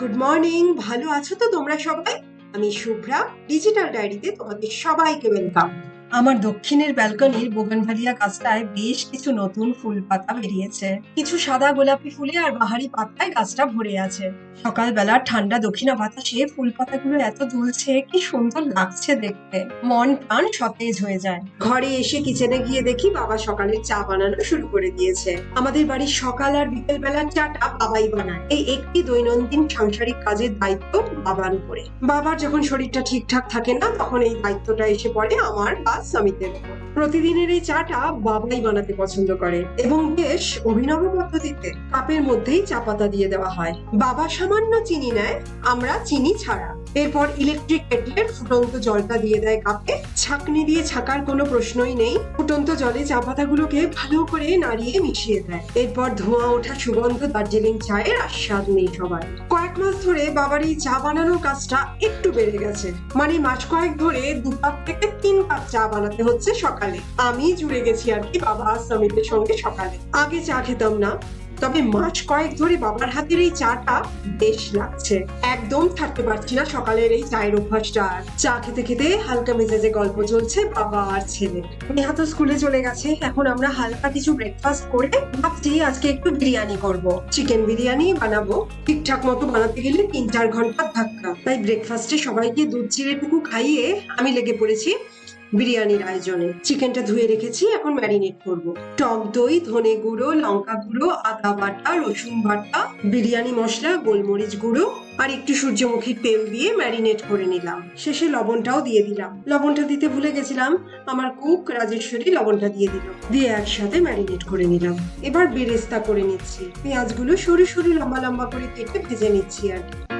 Good morning ভালো আছো তো তোমরা সবাই? আমি শুভ্রা ডিজিটাল ডায়েরিতে তোমাদের সবাইকে ওয়েলকাম আমার দক্ষিণের ব্যালকনির বোগানভালিয়া গাছটায় বেশ কিছু নতুন ফুল পাতা বেরিয়েছে। কিছু সাদা গোলাপি ফুলে আর বাহারি পাতায় গাছটা ভরে আছে। সকালবেলা ঠান্ডা দক্ষিণা বাতাসে ফুল পাতাগুলো এত দুলছে, কি সুন্দর লাগছে দেখতে। মন প্রাণ সতেজ হয়ে যায়। ঘরে এসে কিচেনে গিয়ে দেখি বাবা সকালে চা বানানো শুরু করে দিয়েছে। আমাদের বাড়ির সকাল আর বিকেল বেলার চাটা বাবাই বানায়। এই একটি দৈনন্দিন সাংসারিক কাজের দায়িত্ব বাবার উপরে। বাবার যখন শরীরটা ঠিকঠাক থাকে না, তখন এই দায়িত্বটা এসে পড়ে আমার বা সমিতের প্রতিদিনের এই চাটা বাবাই বানাতে পছন্দ করে এবং বেশ অভিনব পদ্ধতিতে কাপের মধ্যেই চা পাতা দিয়ে দেওয়া হয়। বাবা সামান্য চিনি নেয়, আমরা চিনি ছাড়া। এরপর ইলেকট্রিক কেটলের ফুটন্ত জলটা দিয়ে দেয় কাপে। ছাকনি দিয়ে ছাকার কোনো প্রশ্নই নেই। ফুটন্ত জলে চা পাতাগুলোকে ভালো করে নাড়িয়ে মিশিয়ে দেয়। এরপর ধোঁয়া ওঠা সুগন্ধ দার্জিলিং চায়ের আস্বাদ নেই সবার। কয়েক মাস ধরে বাবার এই চা বানানোর কাজটা একটু বেড়ে গেছে। মানে মাস কয়েক ধরে দু কাপ থেকে তিন কাপ চা বানাতে হচ্ছে সকালে। আমি জুড়ে গেছি আর কি বাবা আর সমিতের সঙ্গে সকালে। আগে চা খেতাম না। তবে মাস কয়েক ধরে বাবার হাতের এই চাটা বেশ লাগছে। একদম থাকতে পারছি না সকালের এই চায়ের অভ্যাসটা। চা খেতে খেতে হালকা মেজাজে গল্প চলছে বাবা আর ছেলে। নেহা তো স্কুলে চলে গেছে। এখন আমরা হালকা কিছু ব্রেকফাস্ট করে ভাবছি আজকে একটু বিরিয়ানি করব। চিকেন বিরিয়ানি বানাবো। ঠিকঠাক মতো বানাতে গেলে তিন চার ঘণ্টা ধাক্কা। তাই ব্রেকফাস্টে সবাইকে দুধ চিড়েটুকু খাইয়ে আমি লেগে পড়েছি। বিরিয়ানির আয়োজনে। চিকেনটা ধুয়ে রেখেছি, এখন ম্যারিনেট করব। টক দই, ধনে গুঁড়ো, লঙ্কা গুঁড়ো, আদা বাটা, রসুন বাটা, বিরিয়ানি মশলা, গোলমরিচ গুঁড়ো আর একটু সূর্যমুখীর তেল দিয়ে ম্যারিনেট করে নিলাম। শেষে লবণটাও দিয়ে দিলাম। লবণটা দিতে ভুলে গেছিলাম, আমার কুক রাজেশ্বরী লবণটা দিয়ে দিল। দিয়ে একসাথে ম্যারিনেট করে নিলাম। এবার বেরেস্তা করে নিচ্ছি। পেঁয়াজগুলো সরু সরু লম্বা লম্বা করে কেটে ভেজে নিচ্ছি আর কি।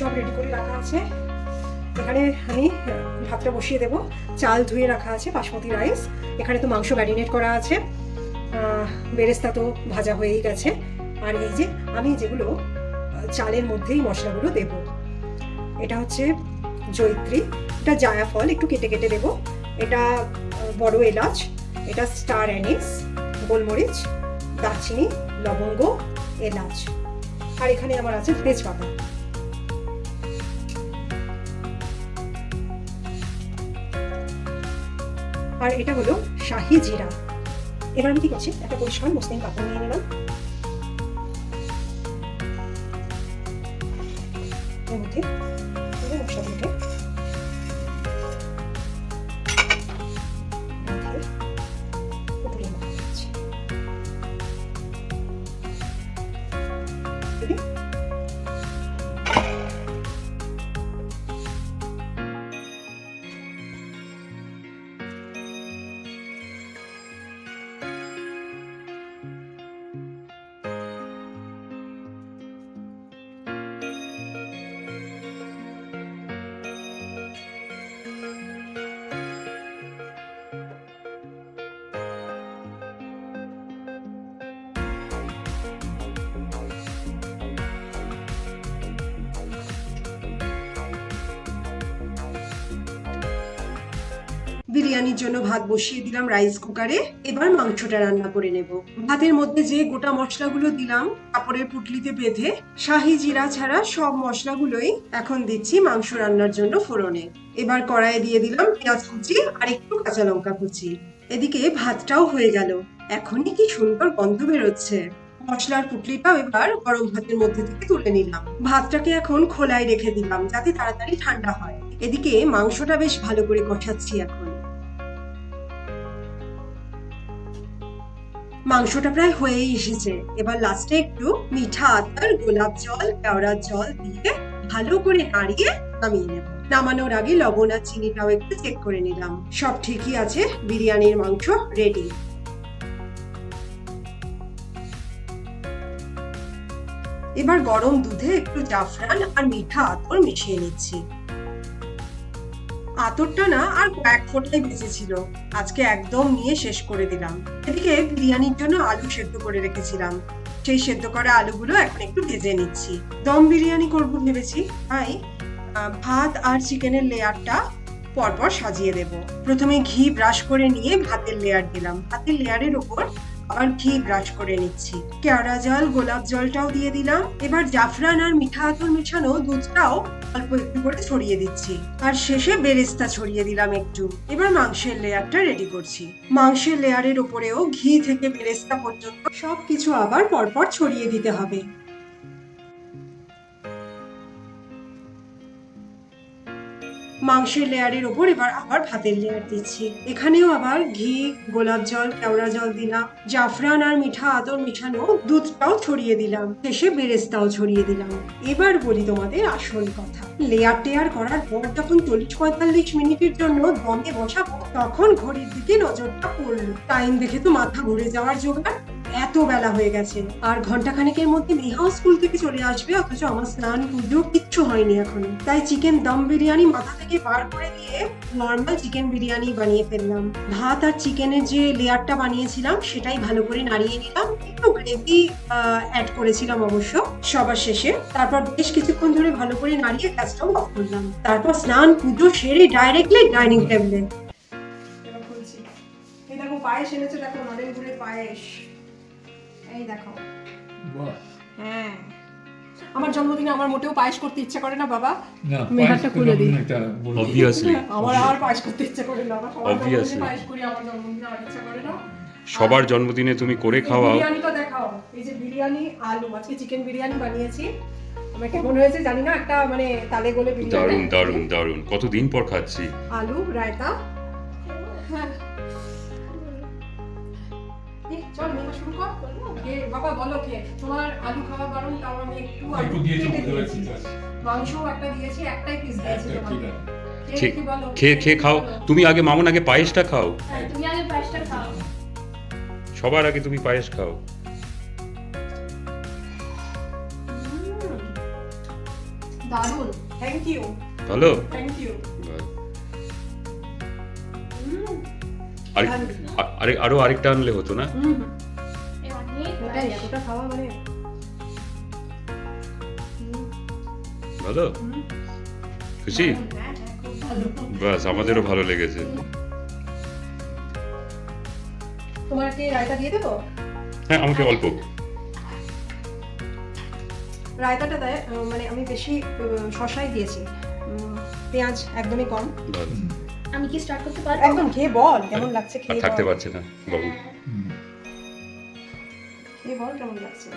সব রেডি করে রাখা আছে। এখানে আমি ভাতটা বসিয়ে দেব। চাল ধুয়ে রাখা আছে, বাসমতি রাইস এখানে তো মাংস ম্যারিনেট করা আছে। বেরেস্তা তো ভাজা হয়েই গেছে। আর এই যে আমি যেগুলো চালের মধ্যেই মশলাগুলো দেব। এটা হচ্ছে জৈত্রী এটা জায়াফল একটু কেটে কেটে দেব। এটা বড় এলাচ। এটা স্টার অ্যানিস গোলমরিচ, দারচিনি, লবঙ্গ, এলাচ। আর এখানে আমার আছে তেজপাতা আর এটা হলো শাহি জিরা। এবার আমি কি করছি? একটা পরিষ্কার মুসলিম কাপড় নিয়ে নিলাম। বিরিয়ানির জন্য ভাত বসিয়ে দিলাম রাইস কুকারে এবার মাংসটা রান্না করে নেব। ভাতের মধ্যে যে গোটা মশলাগুলো দিলাম, কাপড়ের পুটলিতে বেঁধে, শাহি জিরা ছাড়া সব মশলাগুলোই এখন দিচ্ছি মাংস রান্নার জন্য ফোড়নে। এবার কড়াইয়ে দিয়ে দিলাম পেঁয়াজ কুচি আর একটু কাঁচা লঙ্কা কুচি। এদিকে ভাতটাও হয়ে গেল। এখনই কি সুন্দর গন্ধ বেরোচ্ছে। মশলার পুটলিটাও এবার গরম ভাতের মধ্যে থেকে তুলে নিলাম। ভাতটাকে এখন খোলায় রেখে দিলাম যাতে তাড়াতাড়ি ঠান্ডা হয়। এদিকে মাংসটা বেশ ভালো করে কষাচ্ছি এখন। মাংসটা প্রায় হয়েই এসেছে। এবার লাস্টে একটু মিঠা আদার গোলাপ জল, কেওড়ার জল দিয়ে ভালো করে নাড়িয়ে নামিয়ে নেব। নামানোর আগে লবণ আর চিনিটাও একটু চেক করে নিলাম। সব ঠিকই আছে, বিরিয়ানির মাংস রেডি এবার গরম দুধে একটু জাফরান আর মিঠা আতর মিশিয়ে নিচ্ছি। আতরটা না আর কয়েক ফোঁটাই বেঁচেছিল আজকে একদম নিয়ে শেষ করে দিলাম। এদিকে বিরিয়ানির জন্য আলু সেদ্ধ করে রেখেছিলাম। সেই সেদ্ধ করা আলুগুলো এখন একটু ভেজে নিচ্ছি। দম বিরিয়ানি করব ভেবেছি। তাই ভাত আর চিকেনের লেয়ারটা পরপর সাজিয়ে দেব। প্রথমে ঘি ব্রাশ করে নিয়ে ভাতের লেয়ার দিলাম। ভাতের লেয়ারের উপর আবার ঘি ব্রাশ করে নিচ্ছি। কেওড়া জল, গোলাপ জলটাও দিয়ে দিলাম। এবার জাফরান আর মিঠা আতর মেশানো দুধটাও অল্প একটু করে ছড়িয়ে দিচ্ছি। আর শেষে বেরেস্তা ছড়িয়ে দিলাম একটু। এবার মাংসের লেয়ারটা রেডি করছি। মাংসের লেয়ারের উপরেও ঘি থেকে বেরেস্তা পর্যন্ত সবকিছু আবার পরপর ছড়িয়ে দিতে হবে। মাংসের লেয়ারের ওপর এবার আবার ভাতের লেয়ার দিচ্ছি। এখানেও আবার ঘি, গোলাপ জল, কেওড়া জল দিলাম, জাফরান আর মিঠা আদর মিঠানো দুধটাও ছড়িয়ে দিলাম, শেষে বেরেস্তাও ছড়িয়ে দিলাম। এবার বলি তোমাদের আসল কথা। লেয়ার টেয়ার করার পর যখন চল্লিশ পঁয়তাল্লিশ মিনিটের জন্য দমে বসাবো, তখন ঘড়ির দিকে নজরটা পড়ল। টাইম দেখে তো মাথা ঘুরে যাওয়ার জোগাড়। এত বেলা হয়ে গেছে। আর ঘণ্টা খানেকের মধ্যে মেহাও স্কুল থেকে চলে আসবে, অথচ আমার স্নান পুজো কিচ্ছু হয়নি এখনও। তাই চিকেন দম বিরিয়ানি মাথা থেকে বার করে দিয়ে নর্মাল চিকেন বিরিয়ানি বানিয়ে ফেললাম। ভাত আর চিকেনের যে লেয়ারটা বানিয়েছিলাম, সেটাই ভালো করে নাড়িয়ে নিলাম। একটু গ্রেভি অ্যাড করেছিলাম অবশ্য সবার শেষে। তারপর বেশ কিছুক্ষণ ধরে ভালো করে নাড়িয়ে গ্যাসটাও অফ করলাম। তারপর স্নান পুজো সেরে ডাইরেক্টলি ডাইনিং টেবিলে দেখো পায়েস এনেছে, দেখো পায়েস। এই দেখো। হ্যাঁ। আমার জন্মদিনে আমার মোটেও পায়েস করতে ইচ্ছে করে না বাবা। মেহারটা খুলে দিই। আমার আর পায়েস করতে ইচ্ছে করে না আমার সবার জন্মদিনে পায়েস করি আমার জন্মদিনে আর ইচ্ছে করে না। সবার জন্মদিনে তুমি করে খাওয়াও। বিরিয়ানিটা দেখাও। এই যে বিরিয়ানি আলু আজকে চিকেন বিরিয়ানি বানিয়েছি। আমার কেমন হয়েছে জানি না একটা মানে তালে গোলে বিরিয়ানি। দারুণ দারুণ দারুণ। কতদিন পর খাচ্ছি? আলু রায়তা। হ্যাঁ। চল শুরু কর। কে বাবা বলো কে? তোমার আলু খাওয়া বারণ তাও আমি একটু দিয়েছ বুঝতে দিয়েছি। পারছি, মাংস একটা দিয়েছি একটাই পিস দিয়েছি তোমাকে। খেয়ে খেয়ে খাও। তুমি আগে মামুন আগে পায়েসটা খাও। হ্যাঁ, তুমি আগে পায়েসটা খাও। সবার আগে তুমি পায়েস খাও। দারুণ। থ্যাংক ইউ ভালো? থ্যাংক ইউ আরে আরও আরেকটা আনলে হতো না? অনেক এতটা খাওয়া মানে ভালো? খুশি? হ্যাঁ হ্যাঁ বাস আমাদেরও ভালো লেগেছে। তোমার কি রায়তা দিয়ে দেবো? হ্যাঁ আমাকে অল্প। রায়তাটা দেয় মানে আমি বেশি শসাই দিয়েছি। উম, পেঁয়াজ একদমই কম। আমি কি স্টার্ট করতে পারব? একদম খেয়ে বল কেমন লাগছে খেয়ে থাকতে। পারছে না বাবু। খেয়ে বল কেমন লাগছে?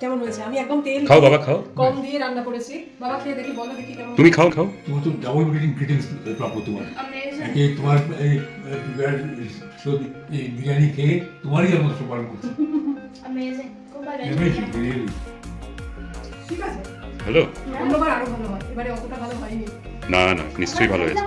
কেমন হয়েছে? আমি একদম তেল খাও বাবা খাও। কম দিয়ে রান্না করেছি। বাবা খেয়ে দেখি বলো দেখি কেমন তুমি খাও খাও। তোমার তো ডাবল গ্রিটিংস প্রাপ্য তোমার। একে তোমার এই এই বিরিয়ানি খেয়ে তোমারই করছে। অ্যামেজিং খুব ভালো। ঠিক আছে। ভালো অন্যবার আরও ভালো হয়। এবারে অতটা ভালো হয়নি। না না নিশ্চয়ই ভালো হয়েছে।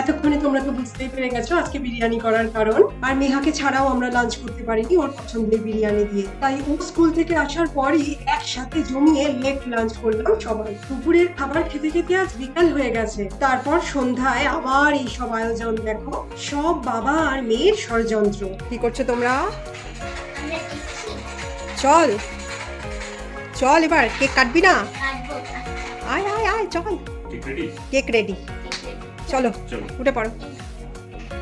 এতক্ষণে তোমরা তো বুঝতেই পেরে গেছো আজকে বিরিয়ানি করার কারণ। আর মেহাকে ছাড়াও আমরা লাঞ্চ করতে পারিনি ওর পছন্দের বিরিয়ানি দিয়ে। তাই ও স্কুল থেকে আসার পরই একসাথে জমিয়ে লেট লাঞ্চ করলাম সবাই। দুপুরের খাবার খেতে খেতে আজ বিকাল হয়ে গেছে। তারপর সন্ধ্যায় আবার এই সব আয়োজন দেখো। সব বাবা আর মেয়ের ষড়যন্ত্র। কি করছ তোমরা? চল। চল এবার কেক কাটবি না? আয় আয় আয় চল। Cake ready. চলো উঠে পড়ো।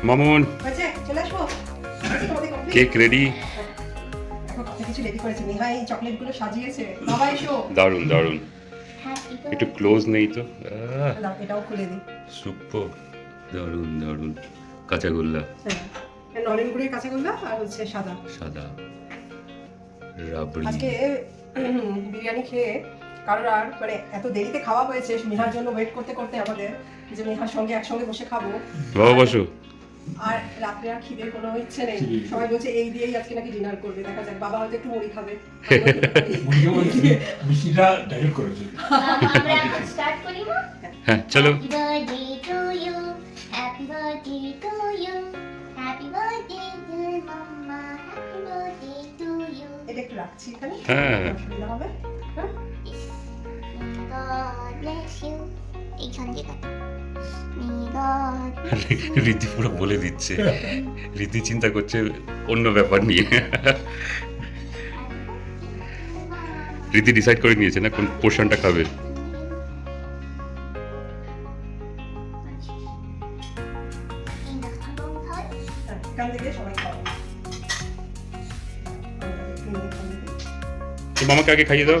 মামুন হয়েছে? চলে আসব? কেক রেডি দেখো কত কিছু রেডি করেছে। নেহা চকলেটগুলো সাজিয়েছে। বাবা এসো। দারুণ দারুণ। একটু ক্লোজ নেই তো? সুপ্পো। দারুণ দারুণ। কাঁচাগোল্লা হ্যাঁ। নলেন গুড়ের কাঁচাগোল্লা আর হচ্ছে সাদা। সাদা। রাবড়ি। আজকে বিরিয়ানি খেয়ে কারোর আর মানে এত দেরিতে খাওয়া হয়েছে মেহার জন্য ওয়েট করতে করতে আমাদের যে মেহার সঙ্গে একসঙ্গে বসে খাব বাবা বসো আর রাত্রে আর খিদের কোনো ইচ্ছে নেই সবাই বলছে এই দিয়েই আজকে নাকি ডিনার করবে দেখা যাক বাবা হয়তো একটু মুড়ি খাবে মিষ্টিটা ডাইরেক্ট করেছে আমরা এখন করি না? হ্যাঁ চলো Happy birthday to you. Happy birthday to you. Happy birthday dear mama. Happy birthday to you. এটা একটু রাখছি এখানে হ্যাঁ। অসুবিধা হবে হ্যাঁ May God bless you. রীতি পুরো বলে দিচ্ছে। রীতি চিন্তা করছে অন্য ব্যাপার নিয়ে। রীতি ডিসাইড করে নিয়েছে না কোন পোর্শনটা খাবে। তো মামাকে আগে খাইয়ে দাও।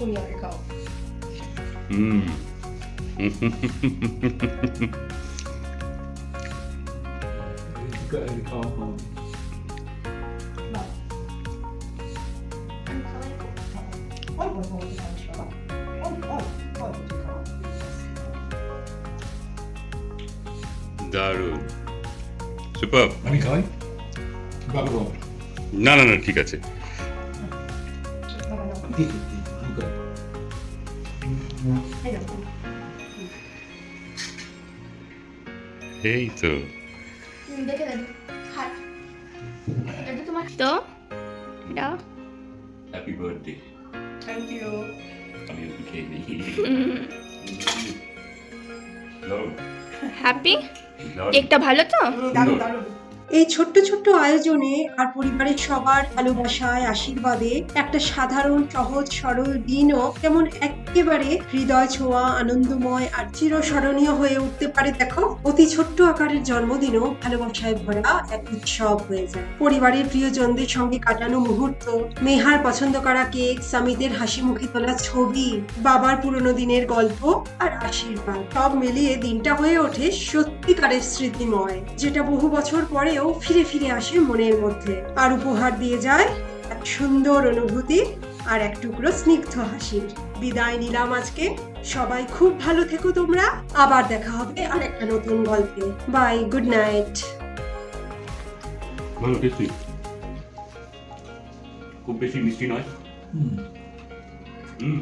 অল্প করে খাও। দারুণ সুপার আমি খাওয়াই বাবা বাবা না না না ঠিক আছে এই তো তো? এটা? Happy birthday Thank you. আমি একটু খেয়ে হ্যাপি কেকটা ভালো তো। এই ছোট্ট ছোট্ট আয়োজনে আর পরিবারের সবার ভালোবাসায় আশীর্বাদে একটা সাধারণ সহজ সরল দিনও যেমন একেবারে হৃদয় ছোঁয়া, আনন্দময় আর চিরস্মরণীয় হয়ে উঠতে পারে, দেখো, অতি ছোট্ট আকারের জন্মদিনও ভালোবাসায় ভরা এক উৎসব হয়ে যায়। পরিবারের প্রিয়জনদের সঙ্গে কাটানো মুহূর্ত মেহার পছন্দ করা কেক, স্বামীদের হাসি মুখে তোলা ছবি, বাবার পুরনো দিনের গল্প আর আশীর্বাদ, সব মিলিয়ে দিনটা হয়ে ওঠে সত্যিকারের স্মৃতিময়, যেটা বহু বছর পরেও ফিরে ফিরে আসে মনের মধ্যে। আর উপহার দিয়ে যায় এক সুন্দর অনুভূতি আর এক টুকরো স্নিগ্ধ হাসির। বিদায় নিলাম আজকে। সবাই খুব ভালো থেকো তোমরা। আবার দেখা হবে আর একটা নতুন গল্পে। বাই গুড নাইট ভালো টেস্টি খুব বেশি মিষ্টি নয়। হুম।